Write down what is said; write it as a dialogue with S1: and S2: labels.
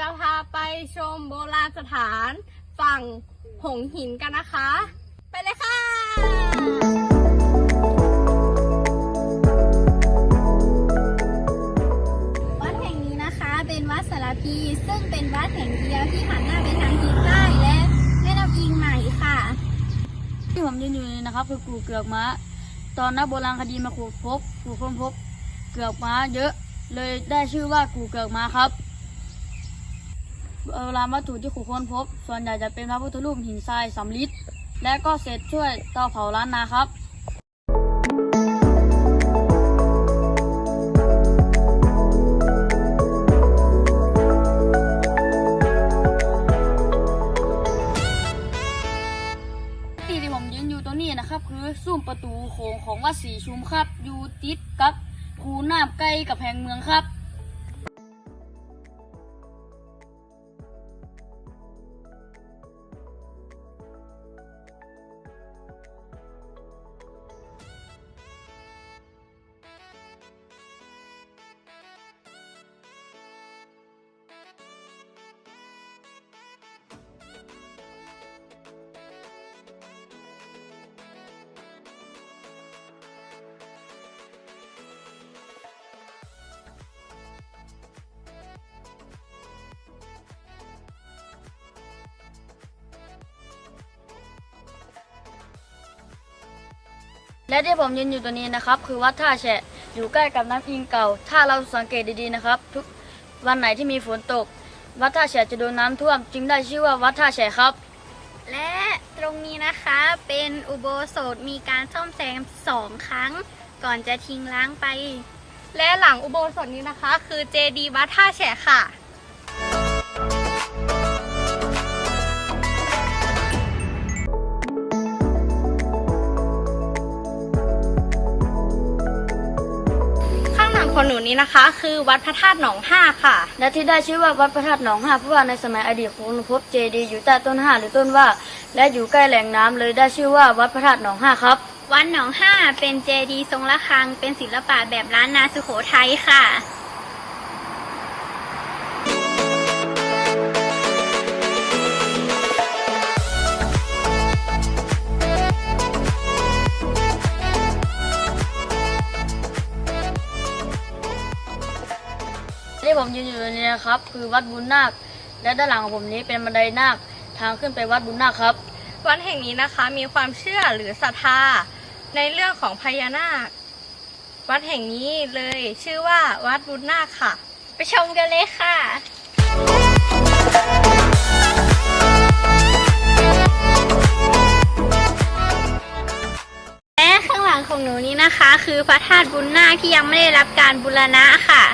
S1: จะพาไปชมโบราณสถานฝั่งหงหินกันนะคะ ไปเลยค่ะ
S2: วัดแห่งนี้นะคะ เป็นวัดสารพี ซึ่งเป็นวัดแห่งเดียวที่หันหน้าไปทางทิศใต้และแม่น้ำอิงใหม่ค่ะ
S3: ที่ผมยืนอยู่นี่นะครับคือกู่เกือกม้า ตอนนักโบราณคดีมาขุดพบขุดค้นพบ เกือกม้าเยอะ เลยได้ชื่อว่ากูเกือกมาครับโบราณวัตถุที่ขุดค้นพบ ส่วนใหญ่จะเป็นพระพุทธรูปหินทรายสำริดและก็เศษช่วยเตาเผาล้านนาครับที่ที่ผมยืนอยู่ตรงนี้นะครับ คือซุ้มประตูโขงของวัดศรีชุมครับ อยู่ติดกับ คูน้ำใกล้กับแพงเมืองครับ และที่ผมยืนอยู่ตัวนี้นะครับ คือวัดท่าแฉะอยู่ใกล้กับน้ำอิงเก่า ถ้าเราสังเกตดีๆนะครับ ทุกวันไหนที่มีฝนตก วัดท่าแฉะจะโดนน้ำท่วม จึงได้ชื่อว่าวัดท่าแฉะครับ
S2: และตรงนี้นะคะเป็นอุโบสถมีการซ่อมแซมสองครั้ง ก่อนจะทิ้งล้างไป
S1: และหลังอุโบสถนี้นะคะ คือเจดีย์วัดท่าแฉะค่ะ ข้างหลังของหนูนี้นะคะ คือวัดพระธาตุหนองห้าค่ะ
S3: และที่ได้ชื่อว่าวัดพระธาตุหนองห้าเพราะว่าในสมัยอดีตคนพบเจดีย์อยู่ใต้ต้นห้าหรือต้นว่า และอยู่ใกล้แหล่งน้ำเลยได้ชื่อว่าวัดพระธาตุหนองห้าครับ
S2: วัดหนองห้าเป็นเจดีย์ทรงระฆังเป็นศิลปะแบบล้านนาสุโขทัยค่ะ
S3: ที่ผมยืนอยู่ตรงนี้นะครับ คือวัดบุญนาค และด้านหลังของผมนี้เป็นบันไดนาคทางขึ้นไปวัดบุญนาคครับ
S1: วัดแห่งนี้นะคะมีความเชื่อหรือศรัทธาในเรื่องของพญานาค วัดแห่งนี้เลยชื่อว่าวัดบุญนาคค่ะ
S2: ไปชมกันเลยค่ะและข้างหลังของหนูนี้นะคะ คือพระธาตุบุญนาคที่ยังไม่ได้รับการบูรณะค่ะ